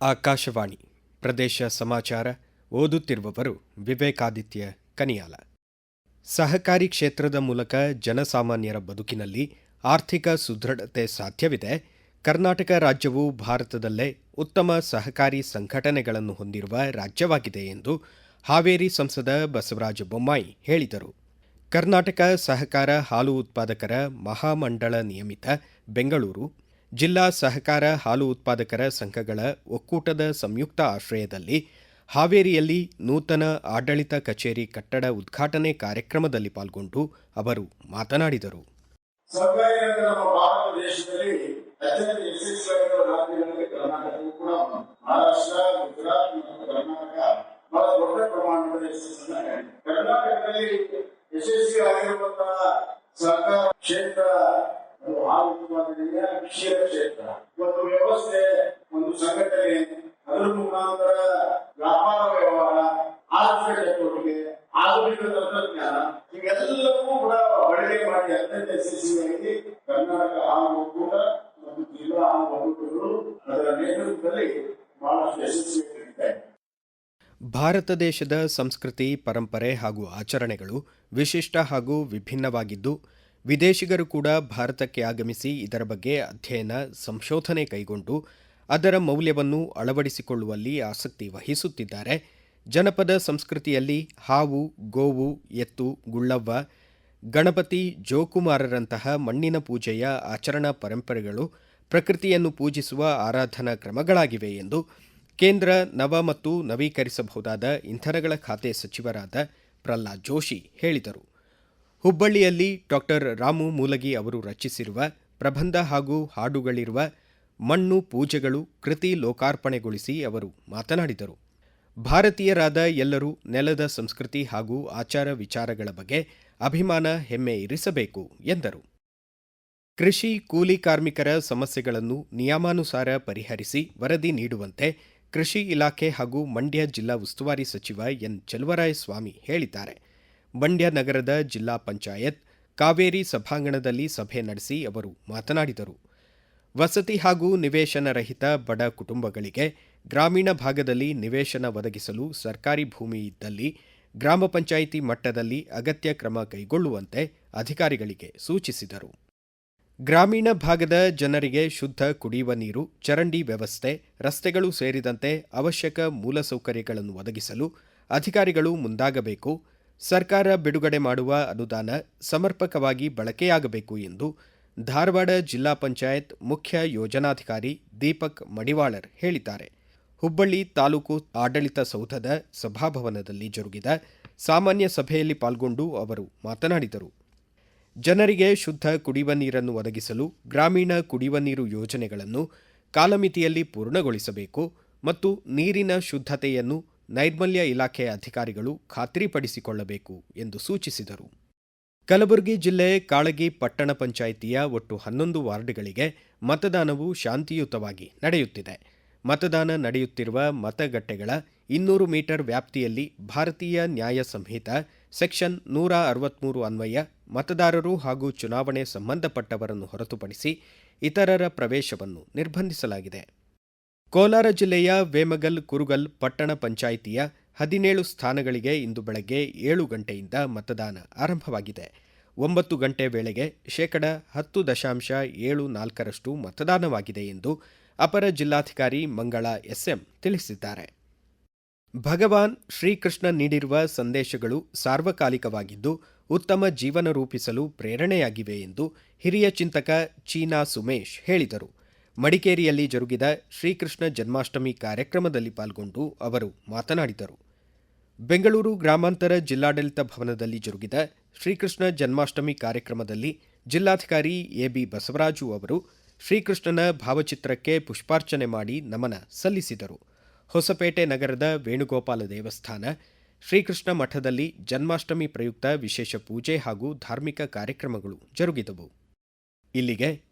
ಆಕಾಶವಾಣಿ ಪ್ರದೇಶ ಸಮಾಚಾರ ಓದುತ್ತಿರುವವರು ವಿವೇಕಾದಿತ್ಯ ಕನಿಯಾಲ. ಸಹಕಾರಿ ಕ್ಷೇತ್ರದ ಮೂಲಕ ಜನಸಾಮಾನ್ಯರ ಬದುಕಿನಲ್ಲಿ ಆರ್ಥಿಕ ಸುದೃಢತೆ ಸಾಧ್ಯವಿದೆ. ಕರ್ನಾಟಕ ರಾಜ್ಯವು ಭಾರತದಲ್ಲೇ ಉತ್ತಮ ಸಹಕಾರಿ ಸಂಘಟನೆಗಳನ್ನು ಹೊಂದಿರುವ ರಾಜ್ಯವಾಗಿದೆ ಎಂದು ಹಾವೇರಿ ಸಂಸದ ಬಸವರಾಜ ಬೊಮ್ಮಾಯಿ ಹೇಳಿದರು. ಕರ್ನಾಟಕ ಸಹಕಾರ ಹಾಲು ಉತ್ಪಾದಕರ ಮಹಾಮಂಡಳ ನಿಯಮಿತ ಬೆಂಗಳೂರು ಜಿಲ್ಲಾ ಸಹಕಾರ ಹಾಲು ಉತ್ಪಾದಕರ ಸಂಘಗಳ ಒಕ್ಕೂಟದ ಸಂಯುಕ್ತ ಆಶ್ರಯದಲ್ಲಿ ಹಾವೇರಿಯಲ್ಲಿ ನೂತನ ಆಡಳಿತ ಕಚೇರಿ ಕಟ್ಟಡ ಉದ್ಘಾಟನೆ ಕಾರ್ಯಕ್ರಮದಲ್ಲಿ ಪಾಲ್ಗೊಂಡು ಅವರು ಮಾತನಾಡಿದರು ಕರ್ನಾಟಕದಲ್ಲಿ. ಕರ್ನಾಟಕದಲ್ಲಿ ಯಶಸ್ವಿಯಾಗಿರುವಂತಹ ಸಹಕಾರ ಕ್ಷೇತ್ರ ಹಾಲು ಉತ್ಪಾದನೆಯ ಕ್ಷೇತ್ರ. ಒಂದು ವ್ಯವಸ್ಥೆ, ಒಂದು ಸಂಘಟನೆ, ಅದರ ಮುಖಾಂತರ ವ್ಯಾಪಾರ ವ್ಯವಹಾರ, ಆರ್ಥಿಕ ಚಟುವಟಿಕೆ, ಆಧುನಿಕ ತಂತ್ರಜ್ಞಾನ, ಇವೆಲ್ಲವೂ ಕೂಡ ಬಳಕೆ ಮಾಡಿ ಅತ್ಯಂತ ಯಶಸ್ವಿಯಾಗಿ ಕರ್ನಾಟಕ ಹಾಲು ಒಕ್ಕೂಟ ಮತ್ತು ಜಿಲ್ಲಾ ಹಾಲು ಒಕ್ಕೂಟಗಳು ಅದರ ನೇತೃತ್ವದಲ್ಲಿ ಬಹಳಷ್ಟು ಯಶಸ್ವಿಯಾಗಿದೆ ಭಾರತ ದೇಶದ ಸಂಸ್ಕೃತಿ, ಪರಂಪರೆ ಹಾಗೂ ಆಚರಣೆಗಳು ವಿಶಿಷ್ಟ ಹಾಗೂ ವಿಭಿನ್ನವಾಗಿದ್ದು ವಿದೇಶಿಗರು ಕೂಡ ಭಾರತಕ್ಕೆ ಆಗಮಿಸಿ ಇದರ ಬಗ್ಗೆ ಅಧ್ಯಯನ, ಸಂಶೋಧನೆ ಕೈಗೊಂಡು ಅದರ ಮೌಲ್ಯವನ್ನು ಅಳವಡಿಸಿಕೊಳ್ಳುವಲ್ಲಿ ಆಸಕ್ತಿ ವಹಿಸುತ್ತಿದ್ದಾರೆ. ಜನಪದ ಸಂಸ್ಕೃತಿಯಲ್ಲಿ ಹಾವು, ಗೋವು, ಎತ್ತು, ಗುಳ್ಳವ್ವ, ಗಣಪತಿ, ಜೋಕುಮಾರರಂತಹ ಮಣ್ಣಿನ ಪೂಜೆಯ ಆಚರಣಾ ಪರಂಪರೆಗಳು ಪ್ರಕೃತಿಯನ್ನು ಪೂಜಿಸುವ ಆರಾಧನಾ ಕ್ರಮಗಳಾಗಿವೆ ಎಂದು ಕೇಂದ್ರ ನವ ಮತ್ತು ನವೀಕರಿಸಬಹುದಾದ ಇಂಧನಗಳ ಖಾತೆ ಸಚಿವರಾದ ಪ್ರಹ್ಲಾದ್ ಜೋಶಿ ಹೇಳಿದರು. ಹುಬ್ಬಳ್ಳಿಯಲ್ಲಿ ಡಾಕ್ಟರ್ ರಾಮು ಮೂಲಗಿ ಅವರು ರಚಿಸಿರುವ ಪ್ರಬಂಧ ಹಾಗೂ ಹಾಡುಗಳಿರುವ ಮಣ್ಣು ಪೂಜೆಗಳು ಕೃತಿ ಲೋಕಾರ್ಪಣೆಗೊಳಿಸಿ ಅವರು ಮಾತನಾಡಿದರು. ಭಾರತೀಯರಾದ ಎಲ್ಲರೂ ನೆಲದ ಸಂಸ್ಕೃತಿ ಹಾಗೂ ಆಚಾರ ವಿಚಾರಗಳ ಬಗ್ಗೆ ಅಭಿಮಾನ ಹೆಮ್ಮೆ ಇರಿಸಬೇಕು, ಎಂದರು. ಕೃಷಿ ಕೂಲಿ ಕಾರ್ಮಿಕರ ಸಮಸ್ಯೆಗಳನ್ನು ನಿಯಮಾನುಸಾರ ಪರಿಹರಿಸಿ ವರದಿ ನೀಡುವಂತೆ ಕೃಷಿ ಇಲಾಖೆ ಹಾಗೂ ಮಂಡ್ಯ ಜಿಲ್ಲಾ ಉಸ್ತುವಾರಿ ಸಚಿವ ಎನ್. ಚಲುವರಾಯಸ್ವಾಮಿ ಹೇಳಿದ್ದಾರೆ. ಮಂಡ್ಯ ನಗರದ ಜಿಲ್ಲಾ ಪಂಚಾಯತ್ ಕಾವೇರಿ ಸಭಾಂಗಣದಲ್ಲಿ ಸಭೆ ನಡೆಸಿ ಅವರು ಮಾತನಾಡಿದರು. ವಸತಿ ಹಾಗೂ ನಿವೇಶನ ರಹಿತ ಬಡ ಕುಟುಂಬಗಳಿಗೆ ಗ್ರಾಮೀಣ ಭಾಗದಲ್ಲಿ ನಿವೇಶನ ಒದಗಿಸಲು ಸರ್ಕಾರಿ ಭೂಮಿ ಇದ್ದಲ್ಲಿ ಗ್ರಾಮ ಪಂಚಾಯಿತಿ ಮಟ್ಟದಲ್ಲಿ ಅಗತ್ಯ ಕ್ರಮ ಕೈಗೊಳ್ಳುವಂತೆ ಅಧಿಕಾರಿಗಳಿಗೆ ಸೂಚಿಸಿದರು. ಗ್ರಾಮೀಣ ಭಾಗದ ಜನರಿಗೆ ಶುದ್ಧ ಕುಡಿಯುವ ನೀರು, ಚರಂಡಿ ವ್ಯವಸ್ಥೆ, ರಸ್ತೆಗಳು ಸೇರಿದಂತೆ ಅವಶ್ಯಕ ಮೂಲಸೌಕರ್ಯಗಳನ್ನು ಒದಗಿಸಲು ಅಧಿಕಾರಿಗಳು ಮುಂದಾಗಬೇಕು. ಸರ್ಕಾರ ಬಿಡುಗಡೆ ಮಾಡುವ ಅನುದಾನ ಸಮರ್ಪಕವಾಗಿ ಬಳಕೆಯಾಗಬೇಕು ಎಂದು ಧಾರವಾಡ ಜಿಲ್ಲಾ ಪಂಚಾಯತ್ ಮುಖ್ಯ ಯೋಜನಾಧಿಕಾರಿ ದೀಪಕ್ ಮಡಿವಾಳರ್ ಹೇಳಿದ್ದಾರೆ. ಹುಬ್ಬಳ್ಳಿ ತಾಲೂಕು ಆಡಳಿತ ಸೌಧದ ಸಭಾಭವನದಲ್ಲಿ ಜರುಗಿದ ಸಾಮಾನ್ಯ ಸಭೆಯಲ್ಲಿ ಪಾಲ್ಗೊಂಡು ಅವರು ಮಾತನಾಡಿದರು. ಜನರಿಗೆ ಶುದ್ಧ ಕುಡಿಯುವ ನೀರನ್ನು ಒದಗಿಸಲು ಗ್ರಾಮೀಣ ಕುಡಿಯುವ ನೀರು ಯೋಜನೆಗಳನ್ನು ಕಾಲಮಿತಿಯಲ್ಲಿ ಪೂರ್ಣಗೊಳಿಸಬೇಕು ಮತ್ತು ನೀರಿನ ಶುದ್ಧತೆಯನ್ನು ನೈರ್ಮಲ್ಯ ಇಲಾಖೆಯ ಅಧಿಕಾರಿಗಳು ಖಾತ್ರಿಪಡಿಸಿಕೊಳ್ಳಬೇಕು ಎಂದು ಸೂಚಿಸಿದರು. ಕಲಬುರಗಿ ಜಿಲ್ಲೆ ಕಾಳಗಿ ಪಟ್ಟಣ ಪಂಚಾಯಿತಿಯ ಒಟ್ಟು ಹನ್ನೊಂದು ವಾರ್ಡ್ಗಳಿಗೆ ಮತದಾನವು ಶಾಂತಿಯುತವಾಗಿ ನಡೆಯುತ್ತಿದೆ. ಮತದಾನ ನಡೆಯುತ್ತಿರುವ ಮತಗಟ್ಟೆಗಳ ಇನ್ನೂರು ಮೀಟರ್ ವ್ಯಾಪ್ತಿಯಲ್ಲಿ ಭಾರತೀಯ ನ್ಯಾಯ ಸಂಹಿತ ಸೆಕ್ಷನ್ ನೂರ ಅರವತ್ಮೂರು ಅನ್ವಯ ಮತದಾರರು ಹಾಗೂ ಚುನಾವಣೆ ಸಂಬಂಧಪಟ್ಟವರನ್ನು ಹೊರತುಪಡಿಸಿ ಇತರರ ಪ್ರವೇಶವನ್ನು ನಿರ್ಬಂಧಿಸಲಾಗಿದೆ. ಕೋಲಾರ ಜಿಲ್ಲೆಯ ವೇಮಗಲ್ ಕುರುಗಲ್ ಪಟ್ಟಣ ಪಂಚಾಯಿತಿಯ ಹದಿನೇಳು ಸ್ಥಾನಗಳಿಗೆ ಇಂದು ಬೆಳಗ್ಗೆ ಏಳು ಗಂಟೆಯಿಂದ ಮತದಾನ ಆರಂಭವಾಗಿದೆ. ಒಂಬತ್ತು ಗಂಟೆ ವೇಳೆಗೆ ಶೇಕಡ ಹತ್ತು ದಶಾಂಶ ಏಳು ನಾಲ್ಕರಷ್ಟು ಮತದಾನವಾಗಿದೆ ಎಂದು ಅಪರ ಜಿಲ್ಲಾಧಿಕಾರಿ ಮಂಗಳ ಎಸ್ಎಂ ತಿಳಿಸಿದ್ದಾರೆ. ಭಗವಾನ್ ಶ್ರೀಕೃಷ್ಣ ನೀಡಿರುವ ಸಂದೇಶಗಳು ಸಾರ್ವಕಾಲಿಕವಾಗಿದ್ದು, ಉತ್ತಮ ಜೀವನ ರೂಪಿಸಲು ಪ್ರೇರಣೆಯಾಗಿವೆ ಎಂದು ಹಿರಿಯ ಚಿಂತಕ ಚೀನಾ ಸುಮೇಶ್ ಹೇಳಿದರು. ಮಡಿಕೇರಿಯಲ್ಲಿ ಜರುಗಿದ ಶ್ರೀಕೃಷ್ಣ ಜನ್ಮಾಷ್ಟಮಿ ಕಾರ್ಯಕ್ರಮದಲ್ಲಿ ಪಾಲ್ಗೊಂಡು ಅವರು ಮಾತನಾಡಿದರು. ಬೆಂಗಳೂರು ಗ್ರಾಮಾಂತರ ಜಿಲ್ಲಾಡಳಿತ ಭವನದಲ್ಲಿ ಜರುಗಿದ ಶ್ರೀಕೃಷ್ಣ ಜನ್ಮಾಷ್ಟಮಿ ಕಾರ್ಯಕ್ರಮದಲ್ಲಿ ಜಿಲ್ಲಾಧಿಕಾರಿ ಎಬಿ ಬಸವರಾಜು ಅವರು ಶ್ರೀಕೃಷ್ಣನ ಭಾವಚಿತ್ರಕ್ಕೆ ಪುಷ್ಪಾರ್ಚನೆ ಮಾಡಿ ನಮನ ಸಲ್ಲಿಸಿದರು. ಹೊಸಪೇಟೆ ನಗರದ ವೇಣುಗೋಪಾಲ ದೇವಸ್ಥಾನ, ಶ್ರೀಕೃಷ್ಣ ಮಠದಲ್ಲಿ ಜನ್ಮಾಷ್ಟಮಿ ಪ್ರಯುಕ್ತ ವಿಶೇಷ ಪೂಜೆ ಹಾಗೂ ಧಾರ್ಮಿಕ ಕಾರ್ಯಕ್ರಮಗಳು ಜರುಗಿದವು. ಇಲ್ಲಿಗೆ